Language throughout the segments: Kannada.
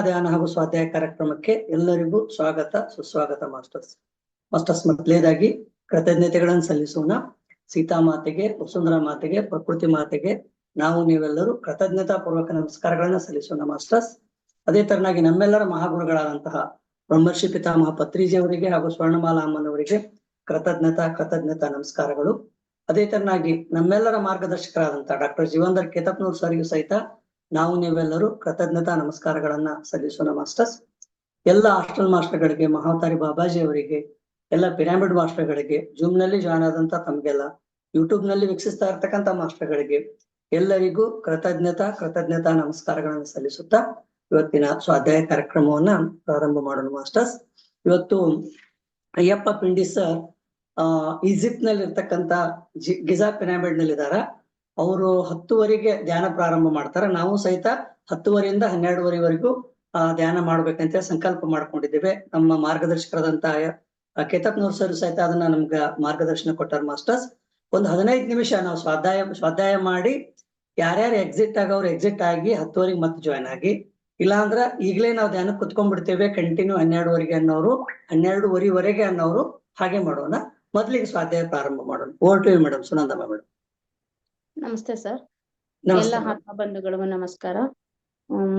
ಧ್ಯಾನ ಹಾಗೂ ಸ್ವಾಧ್ಯಾಯ ಕಾರ್ಯಕ್ರಮಕ್ಕೆ ಎಲ್ಲರಿಗೂ ಸ್ವಾಗತ, ಸುಸ್ವಾಗತ ಮಾಸ್ಟರ್ಸ್. ಮಾಸ್ಟರ್ಸ್ ಮೊದಲೇದಾಗಿ ಕೃತಜ್ಞತೆಗಳನ್ನು ಸಲ್ಲಿಸೋಣ. ಸೀತಾಮಾತೆಗೆ ವಸುಂಧರ ಮಾತೆಗೆ, ಪ್ರಕೃತಿ ಮಾತೆಗೆ ನಾವು ನೀವೆಲ್ಲರೂ ಕೃತಜ್ಞತಾ ಪೂರ್ವಕ ನಮಸ್ಕಾರಗಳನ್ನ ಸಲ್ಲಿಸೋಣ ಮಾಸ್ಟರ್ಸ್. ಅದೇ ತರನಾಗಿ ನಮ್ಮೆಲ್ಲರ ಮಹಾಗುರುಗಳಾದಂತಹ ಬ್ರಹ್ಮರ್ಷಿ ಪಿತಾಮಹ ಪತ್ರಿಜಿಯವರಿಗೆ ಹಾಗೂ ಸ್ವರ್ಣಮಾಲಾ ಅಮ್ಮನವರಿಗೆ ಕೃತಜ್ಞತಾ ಕೃತಜ್ಞತಾ ನಮಸ್ಕಾರಗಳು. ಅದೇ ತರನಾಗಿ ನಮ್ಮೆಲ್ಲರ ಮಾರ್ಗದರ್ಶಕರಾದಂತಹ ಡಾಕ್ಟರ್ ಜೀವಂದರ್ ಕೇತಪ್ನೂರ್ ಸರ್ಗೂ ಸಹಿತ ನಾವು ನೀವೆಲ್ಲರೂ ಕೃತಜ್ಞತಾ ನಮಸ್ಕಾರಗಳನ್ನ ಸಲ್ಲಿಸೋಣ, ಮಾಸ್ಟರ್ಸ್. ಎಲ್ಲ ಹಾಸ್ಟೆಲ್ ಮಾಸ್ಟರ್ಗಳಿಗೆ, ಮಹಾತಾರಿ ಬಾಬಾಜಿ ಅವರಿಗೆ ಎಲ್ಲ ಪಿರಾಮಿಡ್ ಮಾಸ್ಟರ್ಗಳಿಗೆ ಜೂಮ್ನಲ್ಲಿ ಜಾಯ್ನ್ ಆದಂತ ತಮ್ಗೆಲ್ಲ ಯೂಟ್ಯೂಬ್ನಲ್ಲಿ ವೀಕ್ಷಿಸ್ತಾ ಇರ್ತಕ್ಕಂಥ ಮಾಸ್ಟರ್ಗಳಿಗೆ ಎಲ್ಲರಿಗೂ ಕೃತಜ್ಞತಾ ಕೃತಜ್ಞತಾ ನಮಸ್ಕಾರಗಳನ್ನು ಸಲ್ಲಿಸುತ್ತಾ ಇವತ್ತಿನ ಸ್ವಾಧ್ಯಾಯ ಕಾರ್ಯಕ್ರಮವನ್ನ ಪ್ರಾರಂಭ ಮಾಡೋಣ, ಮಾಸ್ಟರ್ಸ್. ಇವತ್ತು ಅಯ್ಯಪ್ಪ ಪಿಂಡಿ ಸರ್ ಈಜಿಪ್ಟ್ನಲ್ಲಿ ಇರ್ತಕ್ಕಂತ ಗಿಜಾ ಪಿರಾಮಿಡ್ನಲ್ಲಿ ಅವರು ಹತ್ತುವರೆಗೆ ಧ್ಯಾನ ಪ್ರಾರಂಭ ಮಾಡ್ತಾರೆ. ನಾವು ಸಹಿತ ಹತ್ತುವರೆಯಿಂದ ಹನ್ನೆರಡುವರೆವರೆಗೂ, ಆ, ಧ್ಯಾನ ಮಾಡ್ಬೇಕಂತ ಸಂಕಲ್ಪ ಮಾಡ್ಕೊಂಡಿದ್ದೇವೆ. ನಮ್ಮ ಮಾರ್ಗದರ್ಶಕರಾದಂತ ಕೇತಪ್ನವ್ರ ಸರ್ ಸಹಿತ ಅದನ್ನ ನಮ್ಗ ಮಾರ್ಗದರ್ಶನ ಕೊಟ್ಟಾರ ಮಾಸ್ಟರ್ಸ್. ಒಂದು ಹದಿನೈದು ನಿಮಿಷ ನಾವು ಸ್ವಾಧ್ಯಾಯ ಸ್ವಾಧ್ಯಾಯ ಮಾಡಿ, ಯಾರ್ಯಾರು ಎಕ್ಸಿಟ್ ಆಗೋರು ಎಕ್ಸಿಟ್ ಆಗಿ ಹತ್ತುವರೆಗೆ ಮತ್ತೆ ಜಾಯ್ನ್ ಆಗಿ. ಇಲ್ಲಾಂದ್ರ ಈಗಲೇ ನಾವು ಧ್ಯಾನ ಕುತ್ಕೊಂಡ್ಬಿಡ್ತೇವೆ ಕಂಟಿನ್ಯೂ ಹನ್ನೆರಡುವರೆಗೆ ಅನ್ನೋರು, ಹನ್ನೆರಡುವರೆವರೆಗೆ ಅನ್ನೋರು ಹಾಗೆ ಮಾಡೋಣ. ಮೊದಲಿಗೆ ಸ್ವಾಧ್ಯಾಯ ಪ್ರಾರಂಭ ಮಾಡೋಣ. Over to madam Sunandamma madam ನಮಸ್ತೆ ಸರ್. ಎಲ್ಲ ಆತ್ಮ ಬಂಧುಗಳಿಗೂ ನಮಸ್ಕಾರ.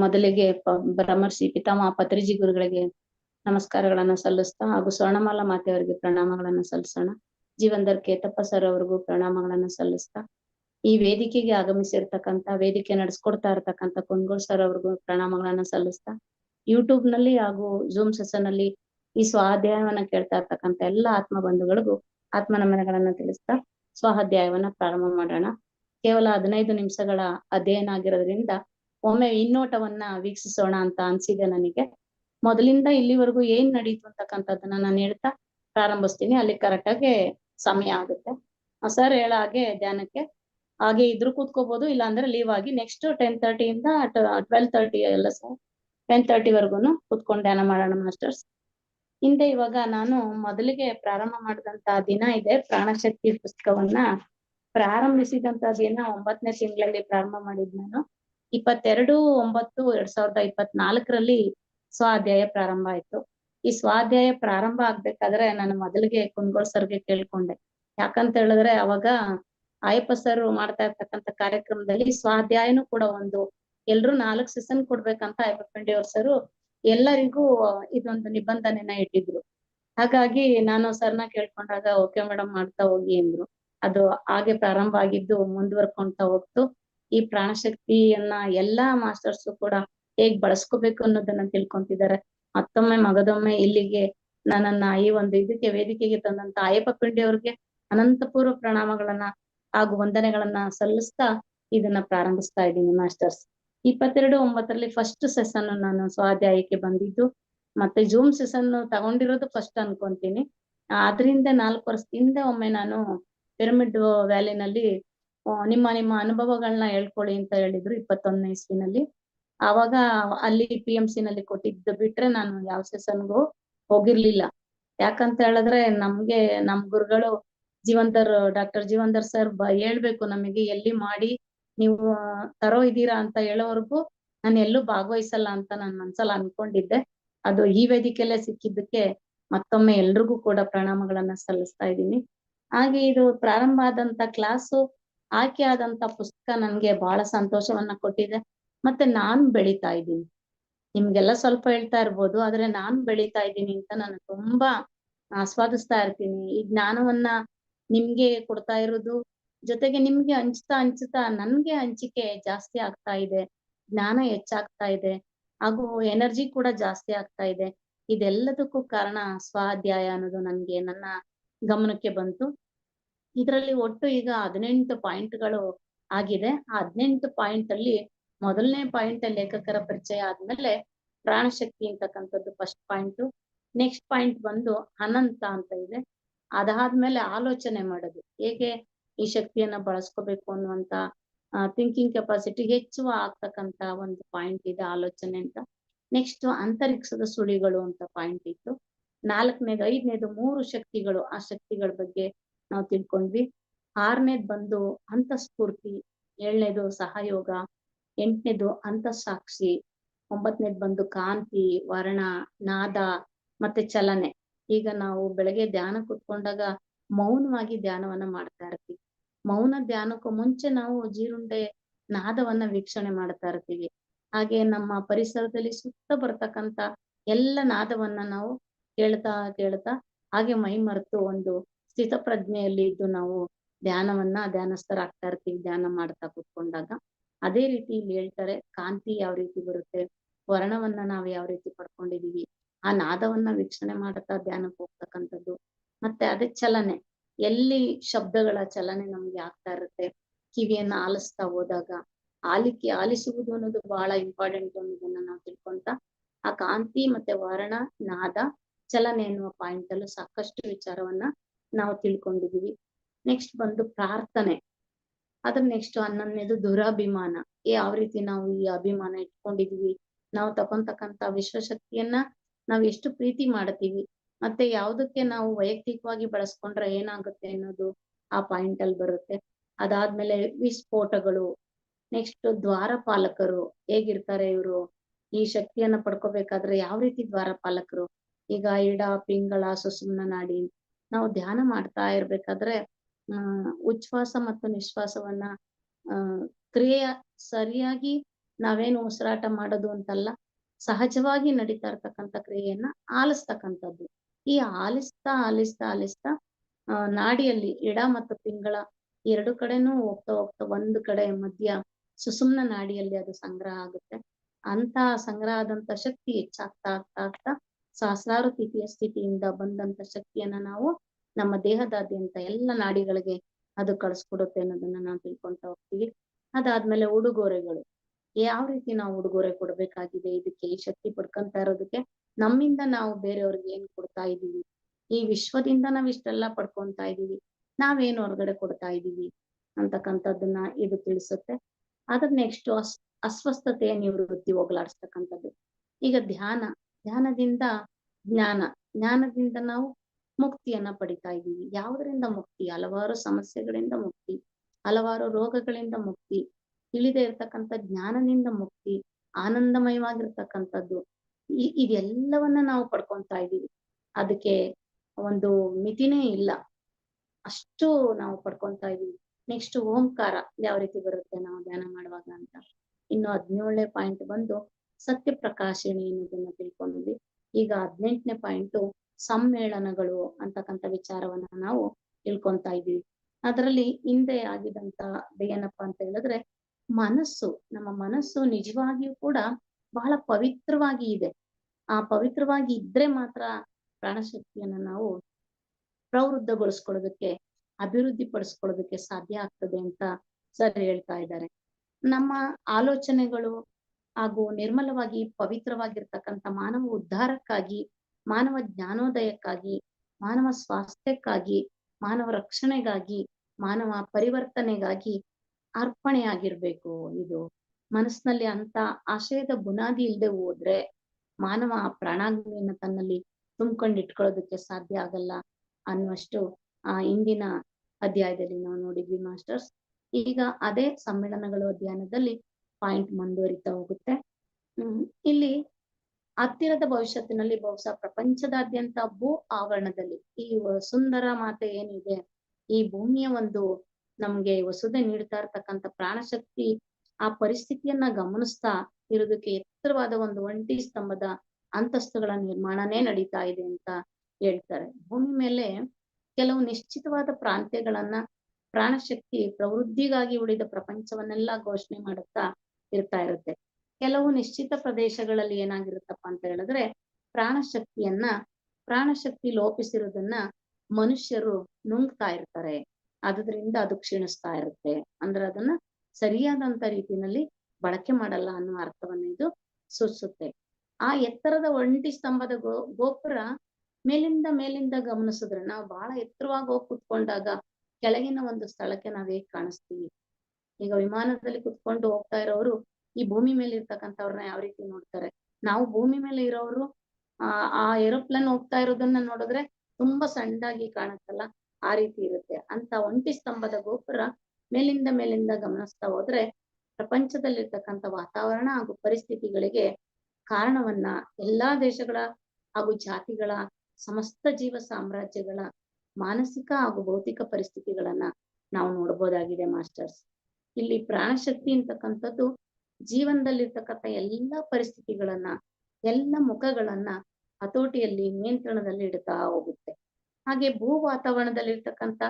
ಮೊದಲಿಗೆ ಬ್ರಹ್ಮರ್ಷಿ ಪಿತಾಮಹ ಪತ್ರಿಜಿ ಗುರುಗಳಿಗೆ ನಮಸ್ಕಾರಗಳನ್ನ ಸಲ್ಲಿಸ್ತಾ ಹಾಗೂ ಸ್ವರ್ಣಮಾಲಾ ಮಾತೆಯವರಿಗೆ ಪ್ರಣಾಮಗಳನ್ನ ಸಲ್ಲಿಸೋಣ. ಜೀವಂದರ್ ಕೇತಪ್ಪ ಸರ್ ಅವ್ರಿಗೂ ಪ್ರಣಾಮಗಳನ್ನ ಸಲ್ಲಿಸ್ತಾ ಈ ವೇದಿಕೆಗೆ ಆಗಮಿಸಿರ್ತಕ್ಕಂತ ವೇದಿಕೆ ನಡೆಸ್ಕೊಡ್ತಾ ಇರ್ತಕ್ಕಂತ ಕುನ್ಗೋಳ್ ಸರ್ ಅವ್ರಿಗೂ ಪ್ರಣಾಮಗಳನ್ನ ಸಲ್ಲಿಸ್ತಾ ಯೂಟ್ಯೂಬ್ನಲ್ಲಿ ಹಾಗೂ ಜೂಮ್ ಸೆಷನ್ ಅಲ್ಲಿ ಈ ಸ್ವಾಧ್ಯಾಯವನ್ನ ಕೇಳ್ತಾ ಇರ್ತಕ್ಕಂತ ಎಲ್ಲ ಆತ್ಮ ಬಂಧುಗಳಿಗೂ ಆತ್ಮ ನಮನಗಳನ್ನ ತಿಳಿಸ್ತಾ ಸ್ವಾಧ್ಯಾಯವನ್ನ ಪ್ರಾರಂಭ ಮಾಡೋಣ. ಕೇವಲ ಹದಿನೈದು ನಿಮಿಷಗಳ ಅಧ್ಯಯನ ಆಗಿರೋದ್ರಿಂದ ಒಮ್ಮೆ ಇನ್ನೋಟವನ್ನ ವೀಕ್ಷಿಸೋಣ ಅಂತ ಅನ್ಸಿದೆ ನನಗೆ. ಮೊದಲಿಂದ ಇಲ್ಲಿವರೆಗೂ ಏನ್ ನಡೀತು ಅಂತಕ್ಕಂಥದ್ದನ್ನ ನಾನು ಹೇಳ್ತಾ ಪ್ರಾರಂಭಿಸ್ತೀನಿ. ಅಲ್ಲಿ ಕರೆಕ್ಟ್ ಆಗಿ ಸಮಯ ಆಗುತ್ತೆ. ಸರ್ ಹೇಳ ಹಾಗೆ ಧ್ಯಾನಕ್ಕೆ. ಹಾಗೆ ಇದ್ರು ಕೂತ್ಕೋಬಹುದು ಇಲ್ಲ ಅಂದ್ರೆ ಲೀವ್ ಆಗಿ ನೆಕ್ಸ್ಟ್ ಟೆನ್ ಇಂದ ಟ್ವೆಲ್ ತರ್ಟಿ ಎಲ್ಲ ಸರ್? ಟೆನ್ ತರ್ಟಿ ವರ್ಗುನು ಕೂತ್ಕೊಂಡು ಧ್ಯಾನ ಮಾಡೋಣ ಮಾಸ್ಟರ್ಸ್ ಹಿಂದೆ ಇವಾಗ ನಾನು ಮೊದಲಿಗೆ ಪ್ರಾರಂಭ ಮಾಡಿದಂತ ದಿನ ಇದೆ. ಪ್ರಾಣಶಕ್ತಿ ಪುಸ್ತಕವನ್ನ ಪ್ರಾರಂಭಿಸಿದಂತ ದಿನ ಒಂಬತ್ತನೇ ತಿಂಗಳಲ್ಲಿ ಪ್ರಾರಂಭ ಮಾಡಿದ್ ನಾನು. ಇಪ್ಪತ್ತೆರಡು, ಒಂಬತ್ತು, ಎರಡ್ ಸಾವಿರದ ಇಪ್ಪತ್ನಾಲ್ಕರಲ್ಲಿ ಸ್ವಾಧ್ಯಾಯ ಪ್ರಾರಂಭ ಆಯ್ತು. ಈ ಸ್ವಾಧ್ಯಾಯ ಪ್ರಾರಂಭ ಆಗ್ಬೇಕಾದ್ರೆ ನಾನು ಮೊದಲಿಗೆ ಕುನ್ಗೋಳ್ ಸರ್ಗೆ ಕೇಳ್ಕೊಂಡೆ. ಯಾಕಂತ ಹೇಳಿದ್ರೆ ಅವಾಗ ಅಯ್ಯಪ್ಪ ಸರ್ ಮಾಡ್ತಾ ಇರ್ತಕ್ಕಂಥ ಕಾರ್ಯಕ್ರಮದಲ್ಲಿ ಸ್ವಾಧ್ಯಾಯನೂ ಕೂಡ ಒಂದು, ಎಲ್ರು ನಾಲ್ಕು ಸೆಷನ್ ಕೊಡ್ಬೇಕಂತ ಅಯ್ಯಪ್ಪ ಪಂಡಿ ಅವ್ರ ಸರ್ ಎಲ್ಲರಿಗೂ ಇದೊಂದು ನಿಬಂಧನೆನ ಇಟ್ಟಿದ್ರು. ಹಾಗಾಗಿ ನಾನು ಸರ್ನ ಕೇಳ್ಕೊಂಡಾಗ, ಓಕೆ ಮೇಡಮ್, ಮಾಡ್ತಾ ಹೋಗಿ, ಅಂದ್ರು. ಅದು ಹಾಗೆ ಪ್ರಾರಂಭ ಆಗಿದ್ದು ಮುಂದುವರ್ಕೊಂತ ಹೋಗ್ತು. ಈ ಪ್ರಾಣಶಕ್ತಿಯನ್ನ ಎಲ್ಲಾ ಮಾಸ್ಟರ್ಸ್ ಕೂಡ ಹೇಗ್ ಬಳಸ್ಕೋಬೇಕು ಅನ್ನೋದನ್ನ ತಿಳ್ಕೊಂತಿದ್ದಾರೆ. ಮತ್ತೊಮ್ಮೆ ಮಗದೊಮ್ಮೆ ಇಲ್ಲಿಗೆ ನನ್ನನ್ನ ಈ ಒಂದು ಇದಕ್ಕೆ, ವೇದಿಕೆಗೆ ತಂದಂತ ಅಯ್ಯಪ್ಪ ಪಿಂಡಿ ಅವ್ರಿಗೆ ಅನಂತಪೂರ್ವ ಪ್ರಣಾಮಗಳನ್ನ ಹಾಗೂ ವಂದನೆಗಳನ್ನ ಸಲ್ಲಿಸ್ತಾ ಇದನ್ನ ಪ್ರಾರಂಭಿಸ್ತಾ ಇದ್ದೀನಿ ಮಾಸ್ಟರ್ಸ್ ಇಪ್ಪತ್ತೆರಡು ಒಂಬತ್ತರಲ್ಲಿ ಫಸ್ಟ್ ಸೆಷನ್ ನಾನು ಸ್ವಾಧ್ಯಾಯಕ್ಕೆ ಬಂದಿದ್ದು. ಮತ್ತೆ ಜೂಮ್ ಸೆಷನ್ ತಗೊಂಡಿರೋದು ಫಸ್ಟ್ ಅನ್ಕೊಂತೀನಿ. ಆದ್ರಿಂದ ನಾಲ್ಕು ವರ್ಷದಿಂದ ಒಮ್ಮೆ ನಾನು ಪಿರಮಿಡ್ ವ್ಯಾಲಿನಲ್ಲಿ ನಿಮ್ಮ ನಿಮ್ಮ ಅನುಭವಗಳನ್ನ ಹೇಳ್ಕೊಳ್ಳಿ ಅಂತ ಹೇಳಿದ್ರು ಇಪ್ಪತ್ತೊಂದನೇ ಇಸ್ವಿನಲ್ಲಿ. ಆವಾಗ ಅಲ್ಲಿ ಪಿ ಎಂ ಸಿ ನಲ್ಲಿ ಕೊಟ್ಟಿದ್ದು ಬಿಟ್ರೆ ನಾನು ಯಾವ ಸೆಷನ್ಗೂ ಹೋಗಿರ್ಲಿಲ್ಲ. ಯಾಕಂತ ಹೇಳಿದ್ರೆ ನಮ್ಗೆ, ನಮ್ ಗುರುಗಳು ಜೀವಂತರ್, ಡಾಕ್ಟರ್ ಜೀವಂತರ್ ಸರ್ ಬ, ಹೇಳ್ಬೇಕು ನಮಗೆ ಎಲ್ಲಿ ಮಾಡಿ ನೀವು ತರೋ ಇದೀರಾ ಅಂತ ಹೇಳೋವರೆಗೂ ನಾನು ಎಲ್ಲೂ ಭಾಗವಹಿಸಲ್ಲ ಅಂತ ನಾನು ಮನ್ಸಲ್ಲಿ ಅನ್ಕೊಂಡಿದ್ದೆ. ಅದು ಈ ವೇದಿಕೆಯಲ್ಲೇ ಸಿಕ್ಕಿದ್ದಕ್ಕೆ ಮತ್ತೊಮ್ಮೆ ಎಲ್ರಿಗೂ ಕೂಡ ಪ್ರಣಾಮಗಳನ್ನ ಸಲ್ಲಿಸ್ತಾ ಇದ್ದೀನಿ. ಹಾಗೆ ಇದು ಪ್ರಾರಂಭ ಆದಂತ ಕ್ಲಾಸು ಆಯ್ಕೆ ಆದಂತ ಪುಸ್ತಕ ನನ್ಗೆ ಬಹಳ ಸಂತೋಷವನ್ನ ಕೊಟ್ಟಿದೆ. ಮತ್ತೆ ನಾನ್ ಬೆಳಿತಾ ಇದ್ದೀನಿ. ನಿಮ್ಗೆಲ್ಲ ಸ್ವಲ್ಪ ಹೇಳ್ತಾ ಇರ್ಬೋದು, ಆದ್ರೆ ನಾನ್ ಬೆಳಿತಾ ಇದ್ದೀನಿ ಅಂತ ನಾನು ತುಂಬಾ ಆಸ್ವಾದಿಸ್ತಾ ಇರ್ತೀನಿ. ಈ ಜ್ಞಾನವನ್ನ ನಿಮ್ಗೆ ಕೊಡ್ತಾ ಇರೋದು, ಜೊತೆಗೆ ನಿಮ್ಗೆ ಹಂಚ್ತಾ ಹಂಚ್ತಾ ನನ್ಗೆ ಹಂಚಿಕೆ ಜಾಸ್ತಿ ಆಗ್ತಾ ಇದೆ. ಜ್ಞಾನ ಹೆಚ್ಚಾಗ್ತಾ ಇದೆ. ಹಾಗೂ ಎನರ್ಜಿ ಕೂಡ ಜಾಸ್ತಿ ಆಗ್ತಾ ಇದೆ. ಇದೆಲ್ಲದಕ್ಕೂ ಕಾರಣ ಸ್ವಾಧ್ಯಾಯ ಅನ್ನೋದು ನನ್ಗೆ, ನನ್ನ ಗಮನಕ್ಕೆ ಬಂತು. ಇದರಲ್ಲಿ ಒಟ್ಟು ಈಗ ಹದಿನೆಂಟು ಪಾಯಿಂಟ್ಗಳು ಆಗಿದೆ. ಆ ಹದಿನೆಂಟು ಪಾಯಿಂಟ್ ಅಲ್ಲಿ ಮೊದಲನೇ ಪಾಯಿಂಟ್ ಲೇಖಕರ ಪರಿಚಯ ಆದ್ಮೇಲೆ ಪ್ರಾಣಶಕ್ತಿ ಅಂತಕ್ಕಂಥದ್ದು ಫಸ್ಟ್ ಪಾಯಿಂಟ್ ನೆಕ್ಸ್ಟ್ ಪಾಯಿಂಟ್ ಬಂದು ಅನಂತ ಅಂತ ಇದೆ. ಅದಾದ್ಮೇಲೆ ಆಲೋಚನೆ ಮಾಡೋದು. ಹೇಗೆ ಈ ಶಕ್ತಿಯನ್ನ ಬಳಸ್ಕೋಬೇಕು ಅನ್ನುವಂತ ಥಿಂಕಿಂಗ್ ಕೆಪಾಸಿಟಿ ಹೆಚ್ಚು ಆಗ್ತಕ್ಕಂತ ಒಂದು ಪಾಯಿಂಟ್ ಇದೆ ಆಲೋಚನೆ ಅಂತ. ನೆಕ್ಸ್ಟ್ ಅಂತರಿಕ್ಷದ ಸುಳಿಗಳು ಅಂತ ಪಾಯಿಂಟ್ ಇತ್ತು. ನಾಲ್ಕನೇದು, ಐದನೇದು ಮೂರು ಶಕ್ತಿಗಳು ಆ ಶಕ್ತಿಗಳ ಬಗ್ಗೆ ನಾವು ತಿಳ್ಕೊಂಡ್ವಿ. ಆರನೇದ್ ಬಂದು ಅಂತಸ್ಫೂರ್ತಿ, ಏಳನೇದು ಸಹಯೋಗ, ಎಂಟನೇದು ಅಂತಃಸಾಕ್ಷಿ, ಒಂಬತ್ತನೇದು ಬಂದು ಕಾಂತಿ, ವರ್ಣ, ನಾದ ಮತ್ತೆ ಚಲನೆ. ಈಗ ನಾವು ಬೆಳಗ್ಗೆ ಧ್ಯಾನ ಕುತ್ಕೊಂಡಾಗ ಮೌನವಾಗಿ ಧ್ಯಾನವನ್ನ ಮಾಡ್ತಾ ಇರ್ತೀವಿ. ಮೌನ ಧ್ಯಾನಕ್ಕೂ ಮುಂಚೆ ನಾವು ಜೀರುಂಡೆ ನಾದವನ್ನ ವೀಕ್ಷಣೆ ಮಾಡ್ತಾ ಇರ್ತೀವಿ. ಹಾಗೆ ನಮ್ಮ ಪರಿಸರದಲ್ಲಿ ಸುತ್ತ ಬರ್ತಕ್ಕಂತ ಎಲ್ಲ ನಾದವನ್ನ ನಾವು ಕೇಳ್ತಾ ಕೇಳ್ತಾ ಹಾಗೆ ಮೈ ಮರೆತು ಒಂದು ಸ್ಥಿತ ಪ್ರಜ್ಞೆಯಲ್ಲಿ ಇದ್ದು ನಾವು ಧ್ಯಾನವನ್ನ ಧ್ಯಾನಸ್ಥರಾಗ್ತಾ ಇರ್ತೀವಿ, ಧ್ಯಾನ ಮಾಡ್ತಾ ಕೂತ್ಕೊಂಡಾಗ. ಅದೇ ರೀತಿ ಇಲ್ಲಿ ಹೇಳ್ತಾರೆ, ಕಾಂತಿ ಯಾವ ರೀತಿ ಬರುತ್ತೆ, ವರ್ಣವನ್ನ ನಾವು ಯಾವ ರೀತಿ ಪಡ್ಕೊಂಡಿದೀವಿ, ಆ ನಾದವನ್ನ ವೀಕ್ಷಣೆ ಮಾಡ್ತಾ ಧ್ಯಾನಕ್ಕೆ ಹೋಗ್ತಕ್ಕಂಥದ್ದು. ಮತ್ತೆ ಅದೇ ಚಲನೆ, ಎಲ್ಲಿ ಶಬ್ದಗಳ ಚಲನೆ ನಮ್ಗೆ ಆಗ್ತಾ ಇರುತ್ತೆ, ಕಿವಿಯನ್ನ ಆಲಿಸ್ತಾ ಹೋದಾಗ, ಆಲಿಕೆ ಆಲಿಸುವುದು ಅನ್ನೋದು ಬಹಳ ಇಂಪಾರ್ಟೆಂಟ್ ಅನ್ನೋದನ್ನ ನಾವು ತಿಳ್ಕೊಂತ, ಆ ಕಾಂತಿ ಮತ್ತೆ ವರ್ಣ, ನಾದ ಚಲನೆ ಎನ್ನುವ ಪಾಯಿಂಟ್ ಅಲ್ಲೂ ಸಾಕಷ್ಟು ವಿಚಾರವನ್ನ ನಾವು ತಿಳ್ಕೊಂಡಿದೀವಿ ನೆಕ್ಸ್ಟ್ ಬಂದು ಪ್ರಾರ್ಥನೆ. ಅದ್ರ ನೆಕ್ಸ್ಟ್ ಹನ್ನೊಂದನೇದು ದುರಾಭಿಮಾನ. ಯಾವ ರೀತಿ ನಾವು ಈ ಅಭಿಮಾನ ಇಟ್ಕೊಂಡಿದೀವಿ ನಾವು ತಕೊಂತಕ್ಕಂತ ವಿಶ್ವಶಕ್ತಿಯನ್ನ ನಾವ್ ಎಷ್ಟು ಪ್ರೀತಿ ಮಾಡ್ತೀವಿ. ಮತ್ತೆ ಯಾವ್ದಕ್ಕೆ ನಾವು ವೈಯಕ್ತಿಕವಾಗಿ ಬಳಸ್ಕೊಂಡ್ರೆ ಏನಾಗುತ್ತೆ ಅನ್ನೋದು ಆ ಪಾಯಿಂಟ್ ಅಲ್ಲಿ ಬರುತ್ತೆ. ಅದಾದ್ಮೇಲೆ ವಿಸ್ಫೋಟಗಳು. ನೆಕ್ಸ್ಟ್ ದ್ವಾರಪಾಲಕರು ಹೇಗಿರ್ತಾರೆ ಇವರು? ಈ ಶಕ್ತಿಯನ್ನ ಪಡ್ಕೋಬೇಕಾದ್ರೆ ಯಾವ ರೀತಿ ದ್ವಾರಪಾಲಕರು? ಈಗ ಇಡ ಪಿಂಗಳ ಸುಸುಮ್ನ ನಾಡಿ ನಾವು ಧ್ಯಾನ ಮಾಡ್ತಾ ಇರ್ಬೇಕಾದ್ರೆ ಅಹ್ ಉಚ್ಛ್ವಾಸ ಮತ್ತು ನಿಶ್ವಾಸವನ್ನ, ಆ, ಕ್ರಿಯೆಯ ಸರಿಯಾಗಿ ನಾವೇನು ಉಸಿರಾಟ ಮಾಡೋದು ಅಂತಲ್ಲ, ಸಹಜವಾಗಿ ನಡೀತಾ ಇರ್ತಕ್ಕಂಥ ಕ್ರಿಯೆಯನ್ನ ಆಲಿಸ್ತಕ್ಕಂಥದ್ದು. ಈ ಆಲಿಸ್ತಾ ಆಲಿಸ್ತಾ ಆಲಿಸ್ತಾ, ಆ, ನಾಡಿಯಲ್ಲಿ ಎಡ ಮತ್ತು ಪಿಂಗಳ ಎರಡು ಕಡೆನೂ ಹೋಗ್ತಾ ಹೋಗ್ತಾ ಒಂದು ಕಡೆ ಮಧ್ಯ ಸುಸುಮ್ನ ನಾಡಿಯಲ್ಲಿ ಅದು ಸಂಗ್ರಹ ಆಗುತ್ತೆ. ಅಂತ ಸಂಗ್ರಹ ಆದಂತ ಶಕ್ತಿ ಹೆಚ್ಚಾಗ್ತಾ ಆಗ್ತಾ ಆಗ್ತಾ ಸಹಸ್ರಾರು ಸ್ಥಿತಿಯಿಂದ ಬಂದಂತ ಶಕ್ತಿಯನ್ನ ನಾವು ನಮ್ಮ ದೇಹದಾದ್ಯಂತ ಎಲ್ಲ ನಾಡಿಗಳಿಗೆ ಅದು ಕಳಿಸ್ಕೊಡುತ್ತೆ ಅನ್ನೋದನ್ನ ನಾವು ತಿಳ್ಕೊಂತ ಹೋಗ್ತೀವಿ. ಅದಾದ್ಮೇಲೆ ಉಡುಗೊರೆಗಳು. ಯಾವ ರೀತಿ ನಾವು ಉಡುಗೊರೆ ಕೊಡ್ಬೇಕಾಗಿದೆ? ಇದಕ್ಕೆ ಈ ಶಕ್ತಿ ಪಡ್ಕೊಂತ ಇರೋದಕ್ಕೆ ನಮ್ಮಿಂದ ನಾವು ಬೇರೆಯವ್ರಿಗೆ ಏನ್ ಕೊಡ್ತಾ ಇದೀವಿ ಈ ವಿಶ್ವದಿಂದ ನಾವ್ ಇಷ್ಟೆಲ್ಲಾ ಪಡ್ಕೊಂತ ಇದೀವಿ ನಾವೇನ್ ಹೊರಗಡೆ ಕೊಡ್ತಾ ಇದೀವಿ ಅಂತಕ್ಕಂಥದ್ದನ್ನ ಇದು ತಿಳಿಸುತ್ತೆ. ಅದ್ರ ನೆಕ್ಸ್ಟ್ ಅಸ್, ಅಸ್ವಸ್ಥತೆಯ ನಿವೃತ್ತಿ ಹೋಗ್ಲಾಡ್ಸ್ತಕ್ಕಂಥದ್ದು. ಈಗ ಧ್ಯಾನ. ಧ್ಯಾನದಿಂದ ಜ್ಞಾನ, ಜ್ಞಾನದಿಂದ ನಾವು ಮುಕ್ತಿಯನ್ನ ಪಡಿತಾ ಇದ್ದೀವಿ. ಯಾವುದರಿಂದ ಮುಕ್ತಿ? ಹಲವಾರು ಸಮಸ್ಯೆಗಳಿಂದ ಮುಕ್ತಿ, ಹಲವಾರು ರೋಗಗಳಿಂದ ಮುಕ್ತಿ, ತಿಳಿದೇ ಇರ್ತಕ್ಕಂಥ ಜ್ಞಾನದಿಂದ ಮುಕ್ತಿ, ಆನಂದಮಯವಾಗಿರ್ತಕ್ಕಂಥದ್ದು ಇದೆಲ್ಲವನ್ನ ನಾವು ಪಡ್ಕೊಂತಾ ಇದ್ದೀವಿ. ಅದಕ್ಕೆ ಒಂದು ಮಿತಿನೇ ಇಲ್ಲ. ಅಷ್ಟು ನಾವು ಪಡ್ಕೊಂತಾ ಇದ್ದೀವಿ. ನೆಕ್ಸ್ಟ್ ಓಂಕಾರ ಯಾವ ರೀತಿ ಬರುತ್ತೆ? ನಾವು ಧ್ಯಾನ ಮಾಡುವಾಗ ಅಂತ. ಇನ್ನು ಹದಿನೇಳನೇ ಪಾಯಿಂಟ್ ಬಂದು ಸತ್ಯ ಪ್ರಕಾಶಿಣಿ ಅನ್ನೋದನ್ನ ತಿಳ್ಕೊಂಡಿದ್ವಿ. ಈಗ ಹದಿನೆಂಟನೇ ಪಾಯಿಂಟ್ ಸಮ್ಮೇಳನಗಳು ಅಂತಕ್ಕಂಥ ವಿಚಾರವನ್ನ ನಾವು ತಿಳ್ಕೊಂತಾ ಇದ್ದೀವಿ. ಅದರಲ್ಲಿ ಹಿಂದೆ ಆಗಿದಂತ ಏನಪ್ಪ ಅಂತ ಹೇಳಿದ್ರೆ, ಮನಸ್ಸು, ನಮ್ಮ ಮನಸ್ಸು ನಿಜವಾಗಿಯೂ ಕೂಡ ಬಹಳ ಪವಿತ್ರವಾಗಿ ಇದೆ. ಆ ಪವಿತ್ರವಾಗಿ ಇದ್ರೆ ಮಾತ್ರ ಪ್ರಾಣಶಕ್ತಿಯನ್ನ ನಾವು ಪ್ರವೃದ್ಧಗೊಳಿಸ್ಕೊಳ್ಳೋದಕ್ಕೆ ಅಭಿವೃದ್ಧಿ ಪಡಿಸ್ಕೊಳ್ಳೋದಕ್ಕೆ ಸಾಧ್ಯ ಆಗ್ತದೆ ಅಂತ ಸರ್ ಹೇಳ್ತಾ ಇದ್ದಾರೆ. ನಮ್ಮ ಆಲೋಚನೆಗಳು ಹಾಗೂ ನಿರ್ಮಲವಾಗಿ ಪವಿತ್ರವಾಗಿರ್ತಕ್ಕಂಥ ಮಾನವ ಉದ್ಧಾರಕ್ಕಾಗಿ, ಮಾನವ ಜ್ಞಾನೋದಯಕ್ಕಾಗಿ, ಮಾನವ ಸ್ವಾಸ್ಥ್ಯಕ್ಕಾಗಿ, ಮಾನವ ರಕ್ಷಣೆಗಾಗಿ, ಮಾನವ ಪರಿವರ್ತನೆಗಾಗಿ ಅರ್ಪಣೆಯಾಗಿರ್ಬೇಕು ಇದು. ಮನಸ್ಸಿನಲ್ಲಿ ಅಂತ ಆಶಯದ ಬುನಾದಿ ಇಲ್ಲದೆ ಹೋದ್ರೆ ಮಾನವ ಪ್ರಾಣಾಗ್ನಿಯನ್ನ ತನ್ನಲ್ಲಿ ತುಂಬ್ಕೊಂಡು ಇಟ್ಕೊಳ್ಳೋದಕ್ಕೆ ಸಾಧ್ಯ ಆಗಲ್ಲ ಅನ್ನುವಷ್ಟು, ಆ, ಇಂದಿನ ಅಧ್ಯಾಯದಲ್ಲಿ ನಾವು ನೋಡಿದ್ವಿ ಮಾಸ್ಟರ್ಸ್. ಈಗ ಅದೇ ಸಮ್ಮೇಳನಗಳು ಅಧ್ಯಯನದಲ್ಲಿ ಪಾಯಿಂಟ್ ಮುಂದುವರಿತಾ ಹೋಗುತ್ತೆ. ಇಲ್ಲಿ ಹತ್ತಿರದ ಭವಿಷ್ಯತ್ತಿನಲ್ಲಿ ಬಹುಶಃ ಪ್ರಪಂಚದಾದ್ಯಂತ ಭೂ ಆವರಣದಲ್ಲಿ ಈ ಸುಂದರ ಮಾತೆ ಏನಿದೆ, ಈ ಭೂಮಿಯ ಒಂದು ನಮ್ಗೆ ವಸುದೆ ನೀಡ್ತಾ ಇರ್ತಕ್ಕಂಥ ಪ್ರಾಣಶಕ್ತಿ ಆ ಪರಿಸ್ಥಿತಿಯನ್ನ ಗಮನಿಸ್ತಾ ಇರೋದಕ್ಕೆ ಎತ್ತರವಾದ ಒಂದು ಒಂಟಿ ಸ್ತಂಭದ ಅಂತಸ್ತುಗಳ ನಿರ್ಮಾಣನೇ ನಡೀತಾ ಇದೆ ಅಂತ ಹೇಳ್ತಾರೆ. ಭೂಮಿ ಮೇಲೆ ಕೆಲವು ನಿಶ್ಚಿತವಾದ ಪ್ರಾಂತ್ಯಗಳನ್ನ ಪ್ರಾಣಶಕ್ತಿ, ಪ್ರವೃದ್ಧಿಗಾಗಿ ಉಳಿದ ಪ್ರಪಂಚವನ್ನೆಲ್ಲ ಘೋಷಣೆ ಮಾಡುತ್ತಾ ಇರ್ತಾ ಇರುತ್ತೆ. ಕೆಲವು ನಿಶ್ಚಿತ ಪ್ರದೇಶಗಳಲ್ಲಿ ಏನಾಗಿರುತ್ತಪ್ಪ ಅಂತ ಹೇಳಿದ್ರೆ, ಪ್ರಾಣಶಕ್ತಿಯನ್ನ, ಪ್ರಾಣಶಕ್ತಿ ಲೋಪಿಸಿರೋದನ್ನ ಮನುಷ್ಯರು ನುಂಗ್ತಾ ಇರ್ತಾರೆ. ಅದರಿಂದ ಅದು ಕ್ಷೀಣಿಸ್ತಾ ಇರುತ್ತೆ. ಅಂದ್ರೆ ಅದನ್ನ ಸರಿಯಾದಂತ ರೀತಿನಲ್ಲಿ ಬಳಕೆ ಮಾಡಲ್ಲ ಅನ್ನುವ ಅರ್ಥವನ್ನ ಇದು ಸೂಚಿಸುತ್ತೆ ಆ ಎತ್ತರದ ಒಂಟಿ ಸ್ತಂಭದ ಗೋ, ಗೋಪುರ ಮೇಲಿಂದ ಮೇಲಿಂದ ಗಮನಿಸಿದ್ರೆ, ನಾವು ಬಹಳ ಎತ್ತರವಾಗಿ ಹೋಗಿ ಕುತ್ಕೊಂಡಾಗ ಕೆಳಗಿನ ಒಂದು ಸ್ಥಳಕ್ಕೆ ನಾವ್ ಹೇಗ್ ಕಾಣಿಸ್ತೀವಿ? ಈಗ ವಿಮಾನದಲ್ಲಿ ಕುತ್ಕೊಂಡು ಹೋಗ್ತಾ ಇರೋರು ಈ ಭೂಮಿ ಮೇಲೆ ಇರ್ತಕ್ಕಂಥವ್ರನ್ನ ಯಾವ ರೀತಿ ನೋಡ್ತಾರೆ? ನಾವು ಭೂಮಿ ಮೇಲೆ ಇರೋರು, ಆ ಏರೋಪ್ಲೇನ್ ಹೋಗ್ತಾ ಇರೋದನ್ನ ನೋಡಿದ್ರೆ ತುಂಬಾ ಸಣ್ಣದಾಗಿ ಕಾಣುತ್ತಲ್ಲ, ಆ ರೀತಿ ಇರುತ್ತೆ. ಅಂತ ಒಂಟಿ ಸ್ತಂಭದ ಗೋಪುರ ಮೇಲಿಂದ ಮೇಲಿಂದ ಗಮನಿಸ್ತಾ ಹೋದ್ರೆ ಪ್ರಪಂಚದಲ್ಲಿರ್ತಕ್ಕಂಥ ವಾತಾವರಣ ಹಾಗೂ ಪರಿಸ್ಥಿತಿಗಳಿಗೆ ಕಾರಣವನ್ನ ಎಲ್ಲಾ ದೇಶಗಳ ಹಾಗೂ ಜಾತಿಗಳ, ಸಮಸ್ತ ಜೀವ ಸಾಮ್ರಾಜ್ಯಗಳ ಮಾನಸಿಕ ಹಾಗೂ ಭೌತಿಕ ಪರಿಸ್ಥಿತಿಗಳನ್ನ ನಾವು ನೋಡ್ಬೋದಾಗಿದೆ ಮಾಸ್ಟರ್ಸ್. ಇಲ್ಲಿ ಪ್ರಾಣಶಕ್ತಿ ಅಂತಕ್ಕಂಥದ್ದು ಜೀವನದಲ್ಲಿರ್ತಕ್ಕಂಥ ಎಲ್ಲಾ ಪರಿಸ್ಥಿತಿಗಳನ್ನ, ಎಲ್ಲ ಮುಖಗಳನ್ನ ಹತೋಟಿಯಲ್ಲಿ ನಿಯಂತ್ರಣದಲ್ಲಿ ಇಡ್ತಾ ಹೋಗುತ್ತೆ. ಹಾಗೆ ಭೂ ವಾತಾವರಣದಲ್ಲಿರ್ತಕ್ಕಂಥ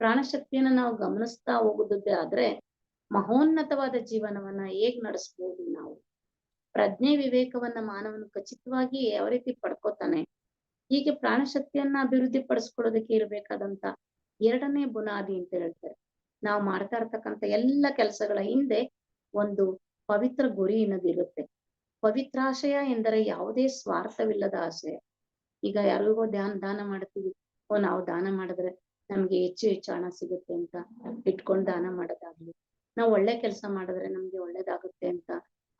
ಪ್ರಾಣಶಕ್ತಿಯನ್ನ ನಾವು ಗಮನಿಸ್ತಾ ಹೋಗುದೇ ಆದ್ರೆ ಮಹೋನ್ನತವಾದ ಜೀವನವನ್ನ ಹೇಗ್ ನಡೆಸ್ಬೋದು ನಾವು? ಪ್ರಜ್ಞೆ ವಿವೇಕವನ್ನ ಮಾನವನು ಖಚಿತವಾಗಿ ಯಾವ ರೀತಿ ಪಡ್ಕೋತಾನೆ, ಹೀಗೆ ಪ್ರಾಣಶಕ್ತಿಯನ್ನ ಅಭಿವೃದ್ಧಿ ಪಡಿಸ್ಕೊಳ್ಳೋದಕ್ಕೆ ಇರಬೇಕಾದಂತ ಎರಡನೇ ಬುನಾದಿ ಅಂತ ಹೇಳ್ತಾರೆ. ನಾವು ಮಾಡ್ತಾ ಇರ್ತಕ್ಕಂಥ ಎಲ್ಲ ಕೆಲಸಗಳ ಹಿಂದೆ ಒಂದು ಪವಿತ್ರ ಗುರಿ ಅನ್ನೋದಿರುತ್ತೆ ಪವಿತ್ರಾಶಯ ಎಂದರೆ ಯಾವುದೇ ಸ್ವಾರ್ಥವಿಲ್ಲದ ಆಶಯ ಈಗ ಯಾರಿಗೋ ಧ್ಯಾನ, ದಾನ ಮಾಡ್ತೀವಿ. ಓ, ನಾವು ದಾನ ಮಾಡಿದ್ರೆ ನಮ್ಗೆ ಹೆಚ್ಚು ಹೆಚ್ಚು ಹಣ ಸಿಗುತ್ತೆ ಅಂತ ಇಟ್ಕೊಂಡ್ ದಾನ ಮಾಡೋದಾಗ್ಲಿ. ನಾವು ಒಳ್ಳೆ ಕೆಲಸ ಮಾಡಿದ್ರೆ ನಮ್ಗೆ ಒಳ್ಳೇದಾಗುತ್ತೆ ಅಂತ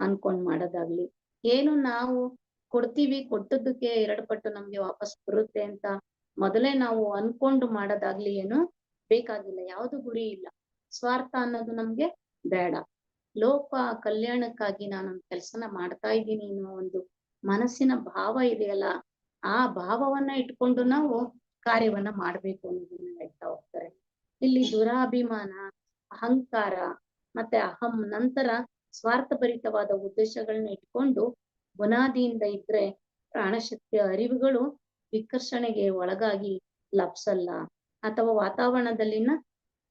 ಅನ್ಕೊಂಡ್ ಮಾಡೋದಾಗ್ಲಿ. ಏನು ನಾವು ಕೊಡ್ತೀವಿ, ಕೊಟ್ಟದ್ದಕ್ಕೆ ಎರಡು ಪಟ್ಟು ನಮ್ಗೆ ವಾಪಸ್ ಬರುತ್ತೆ ಅಂತ ಮೊದಲೇ ನಾವು ಅನ್ಕೊಂಡು ಮಾಡೋದಾಗ್ಲಿ ಏನು ಬೇಕಾಗಿಲ್ಲ. ಯಾವ್ದು ಗುರಿ ಇಲ್ಲ. ಸ್ವಾರ್ಥ ಅನ್ನೋದು ನಮ್ಗೆ ಬೇಡ. ಲೋಕ ಕಲ್ಯಾಣಕ್ಕಾಗಿ ನಾನೊಂದು ಕೆಲ್ಸನ ಮಾಡ್ತಾ ಇದ್ದೀನಿ ಅನ್ನೋ ಒಂದು ಮನಸ್ಸಿನ ಭಾವ ಇದೆಯಲ್ಲ, ಆ ಭಾವವನ್ನ ಇಟ್ಕೊಂಡು ನಾವು ಕಾರ್ಯವನ್ನ ಮಾಡ್ಬೇಕು ಅನ್ನೋದನ್ನ ಹೇಳ್ತಾ ಹೋಗ್ತಾರೆ. ಇಲ್ಲಿ ದುರಾಭಿಮಾನ, ಅಹಂಕಾರ ಮತ್ತೆ ಅಹಂ ನಂತರ ಸ್ವಾರ್ಥಭರಿತವಾದ ಉದ್ದೇಶಗಳನ್ನ ಇಟ್ಕೊಂಡು ಬುನಾದಿಯಿಂದ ಇದ್ರೆ ಪ್ರಾಣಶಕ್ತಿಯ ಅರಿವುಗಳು ವಿಕರ್ಷಣೆಗೆ ಒಳಗಾಗಿ ಲಪ್ಸಲ್ಲ ಅಥವಾ ವಾತಾವರಣದಲ್ಲಿನ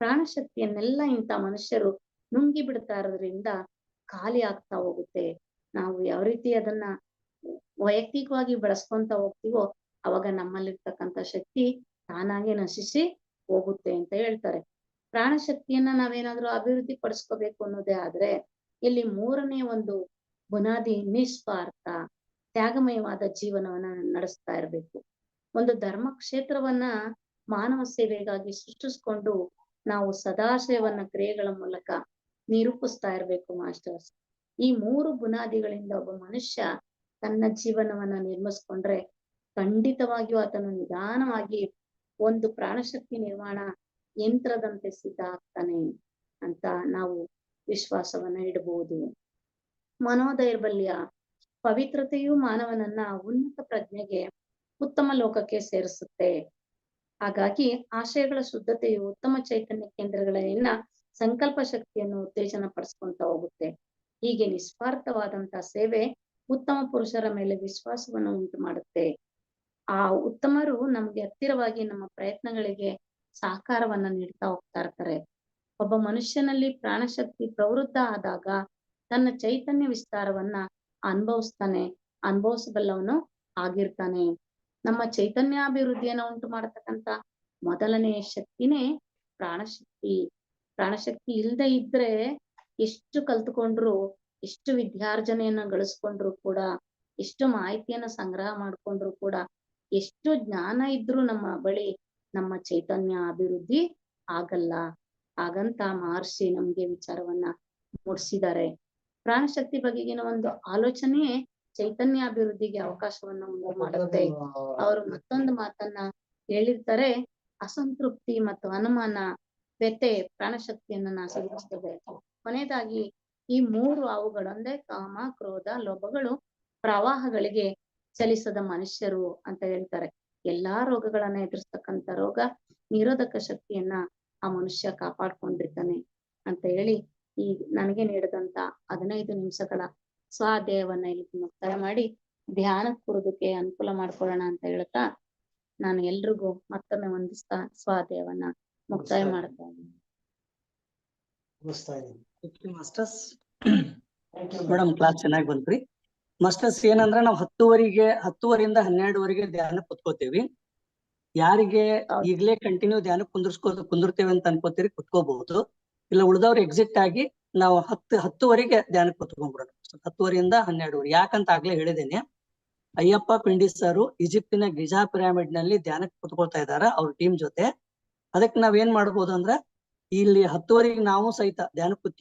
ಪ್ರಾಣಶಕ್ತಿಯನ್ನೆಲ್ಲ ಇಂಥ ಮನುಷ್ಯರು ನುಂಗಿ ಬಿಡ್ತಾ ಇರೋದ್ರಿಂದ ಖಾಲಿ ಆಗ್ತಾ ಹೋಗುತ್ತೆ. ನಾವು ಯಾವ ರೀತಿ ಅದನ್ನ ವೈಯಕ್ತಿಕವಾಗಿ ಬಳಸ್ಕೊಂತ ಹೋಗ್ತೀವೋ ಅವಾಗ ನಮ್ಮಲ್ಲಿರ್ತಕ್ಕಂಥ ಶಕ್ತಿ ತಾನಾಗೆ ನಶಿಸಿ ಹೋಗುತ್ತೆ ಅಂತ ಹೇಳ್ತಾರೆ. ಪ್ರಾಣಶಕ್ತಿಯನ್ನ ನಾವೇನಾದ್ರೂ ಅಭಿವೃದ್ಧಿ ಪಡಿಸ್ಕೋಬೇಕು ಅನ್ನೋದೇ ಆದ್ರೆ ಇಲ್ಲಿ ಮೂರನೇ ಒಂದು ಬುನಾದಿ ನಿಸ್ವಾರ್ಥ, ತ್ಯಾಗಮಯವಾದ ಜೀವನವನ್ನ ನಡೆಸ್ತಾ ಇರ್ಬೇಕು. ಒಂದು ಧರ್ಮ ಕ್ಷೇತ್ರವನ್ನ ಮಾನವ ಸೇವೆಗಾಗಿ ಸೃಷ್ಟಿಸ್ಕೊಂಡು ನಾವು ಸದಾಶಯವನ್ನ ಕ್ರಿಯೆಗಳ ಮೂಲಕ ನಿರೂಪಿಸ್ತಾ ಇರ್ಬೇಕು, ಮಾಸ್ಟರ್ಸ್. ಈ ಮೂರು ಬುನಾದಿಗಳಿಂದ ಒಬ್ಬ ಮನುಷ್ಯ ತನ್ನ ಜೀವನವನ್ನ ನಿರ್ಮಿಸ್ಕೊಂಡ್ರೆ ಖಂಡಿತವಾಗಿಯೂ ಆತನು ನಿಧಾನವಾಗಿ ಒಂದು ಪ್ರಾಣಶಕ್ತಿ ನಿರ್ಮಾಣ ಯಂತ್ರದಂತೆ ಸಿದ್ಧ ಆಗ್ತಾನೆ ಅಂತ ನಾವು ವಿಶ್ವಾಸವನ್ನ ಇಡಬಹುದು ಮನೋದೈರ್ಬಲ್ಯ ಪವಿತ್ರತೆಯು ಮಾನವನನ್ನ ಉನ್ನತ ಪ್ರಜ್ಞೆಗೆ ಉತ್ತಮ ಲೋಕಕ್ಕೆ ಸೇರಿಸುತ್ತೆ. ಹಾಗಾಗಿ ಆಶಯಗಳ ಶುದ್ಧತೆಯು ಉತ್ತಮ ಚೈತನ್ಯ ಕೇಂದ್ರಗಳನ್ನ ಸಂಕಲ್ಪ ಶಕ್ತಿಯನ್ನು ಉತ್ತೇಜನ ಪಡಿಸ್ಕೊಂತ ಹೋಗುತ್ತೆ. ಹೀಗೆ ನಿಸ್ವಾರ್ಥವಾದಂತಹ ಸೇವೆ ಉತ್ತಮ ಪುರುಷರ ಮೇಲೆ ವಿಶ್ವಾಸವನ್ನು ಉಂಟು ಮಾಡುತ್ತೆ. ಆ ಉತ್ತಮರು ನಮ್ಗೆ ಹತ್ತಿರವಾಗಿ ನಮ್ಮ ಪ್ರಯತ್ನಗಳಿಗೆ ಸಹಕಾರವನ್ನ ನೀಡ್ತಾ ಹೋಗ್ತಾ ಇರ್ತಾರೆ. ಒಬ್ಬ ಮನುಷ್ಯನಲ್ಲಿ ಪ್ರಾಣಶಕ್ತಿ ಪ್ರವೃದ್ಧ ಆದಾಗ ತನ್ನ ಚೈತನ್ಯ ವಿಸ್ತಾರವನ್ನ ಅನುಭವಿಸ್ತಾನೆ, ಅನುಭವಿಸಬಲ್ಲವನು ಆಗಿರ್ತಾನೆ. ನಮ್ಮ ಚೈತನ್ಯಾಭಿವೃದ್ಧಿಯನ್ನ ಉಂಟು ಮಾಡತಕ್ಕಂತ ಮೊದಲನೆಯ ಶಕ್ತಿನೇ ಪ್ರಾಣಶಕ್ತಿ. ಪ್ರಾಣಶಕ್ತಿ ಇಲ್ದೆ ಇದ್ರೆ ಎಷ್ಟು ಕಲ್ತ್ಕೊಂಡ್ರು, ಎಷ್ಟು ವಿದ್ಯಾರ್ಜನೆಯನ್ನ ಗಳಿಸ್ಕೊಂಡ್ರು ಕೂಡ, ಎಷ್ಟು ಮಾಹಿತಿಯನ್ನ ಸಂಗ್ರಹ ಮಾಡ್ಕೊಂಡ್ರು ಕೂಡ, ಎಷ್ಟು ಜ್ಞಾನ ಇದ್ರು ನಮ್ಮ ಬಳಿ ನಮ್ಮ ಚೈತನ್ಯ ಅಭಿವೃದ್ಧಿ ಆಗಲ್ಲ. ಹಾಗಂತ ಮಹರ್ಷಿ ನಮ್ಗೆ ವಿಚಾರವನ್ನ ಮೂಡಿಸಿದ್ದಾರೆ. ಪ್ರಾಣಶಕ್ತಿ ಬಗೆಗಿನ ಒಂದು ಆಲೋಚನೆ ಚೈತನ್ಯ ಅಭಿವೃದ್ಧಿಗೆ ಅವಕಾಶವನ್ನ ಉಂಟು ಮಾಡುತ್ತೆ. ಅವರು ಮತ್ತೊಂದು ಮಾತನ್ನ ಹೇಳಿರ್ತಾರೆ. ಅಸಂತೃಪ್ತಿ ಮತ್ತು ಅನುಮಾನ ವ್ಯತೆ ಪ್ರಾಣಶಕ್ತಿಯನ್ನ ನಾಶಗೊಳಿಸ್ತದೆ ಕೊನೆಯದಾಗಿ ಈ ಮೂರು ಅವುಗಳು ಅಂದ್ರೆ ಕಾಮ ಕ್ರೋಧ ಲೋಭಗಳು ಪ್ರವಾಹಗಳಿಗೆ ಚಲಿಸದ ಮನುಷ್ಯರು ಅಂತ ಹೇಳ್ತಾರೆ. ಎಲ್ಲಾ ರೋಗಗಳನ್ನ ಎದುರಿಸ್ತಕ್ಕಂಥ ರೋಗ ನಿರೋಧಕ ಶಕ್ತಿಯನ್ನ ಆ ಮನುಷ್ಯ ಕಾಪಾಡ್ಕೊಂಡಿರ್ತಾನೆ ಅಂತ ಹೇಳಿ ಈ ನನಗೆ ನೀಡಿದಂತ ಹದಿನೈದು ನಿಮಿಷಗಳ ಸ್ವಾಧ್ಯಾಯವನ್ನ ಇಲ್ಲಿ ಮುಕ್ತಾಯ ಮಾಡಿ ಧ್ಯಾನ ಕೂರೋದಕ್ಕೆ ಅನುಕೂಲ ಮಾಡ್ಕೊಳ್ಳೋಣ ಅಂತ ಹೇಳ್ತಾ ನಾನು ಎಲ್ರಿಗೂ ಮತ್ತೊಮ್ಮೆ ವಂದಿಸ್ತಾ ಸ್ವಾಧ್ಯಾಯವನ್ನ ಮುಕ್ತಾಯ ಮಾಡ್ತಾ ಇದ್ದೀನಿ. ಮಾಸ್ಟರ್ಸ್ ಮೇಡಮ್ ಕ್ಲಾಸ್ ಚೆನ್ನಾಗಿ ಬಂತ್ರಿ. ಮಾಸ್ಟರ್ಸ್ ಏನಂದ್ರ ನಾವು ಹತ್ತುವರೆಗೆ ಹತ್ತುವರೆಯಿಂದ ಹನ್ನೆರಡುವರೆಗೆ ಧ್ಯಾನ ಕುತ್ಕೋತೇವಿ. ಯಾರಿಗೆ ಈಗಲೇ ಈಗ್ಲೇ ಕಂಟಿನ್ಯೂ ಧ್ಯಾನ ಕುಂದಿರ್ಸ್ಕೋ ಕುಂದಿರ್ತೇವೆ ಅಂತ ಅನ್ಕೋತೀರಿ ಕುತ್ಕೋಬಹುದು. ಇಲ್ಲ ಉಳ್ದವ್ರು ಎಕ್ಸಿಟ್ ಆಗಿ ನಾವು ಹತ್ತು, ಹತ್ತುವರೆಗೆ ಧ್ಯಾನ ಕುತ್ಕೊಂಡ್ಬಿಡೋಣ ಹತ್ತುವರೆಯಿಂದ ಹನ್ನೆರಡುವರೆ. ಯಾಕಂತ ಆಗ್ಲೇ ಹೇಳಿದ್ದೇನೆ, ಅಯ್ಯಪ್ಪ, ಪಿಂಡಿ ಸರ್ ಈಜಿಪ್ಟಿನ ಗಿಜಾ ಪಿರಾಮಿಡ್ನಲ್ಲಿ ಧ್ಯಾನಕ್ಕೆ ಕುತ್ಕೊಳ್ತಾ ಇದ್ದಾರೆ ಅವ್ರ ಟೀಮ್ ಜೊತೆ. ಅದಕ್ಕೆ ನಾವ್ ಏನ್ ಮಾಡ್ಬೋದು ಅಂದ್ರ, ಇಲ್ಲಿ ಹತ್ತುವರೆಗೆ ನಾವು ಸಹಿತ ಧ್ಯಾನ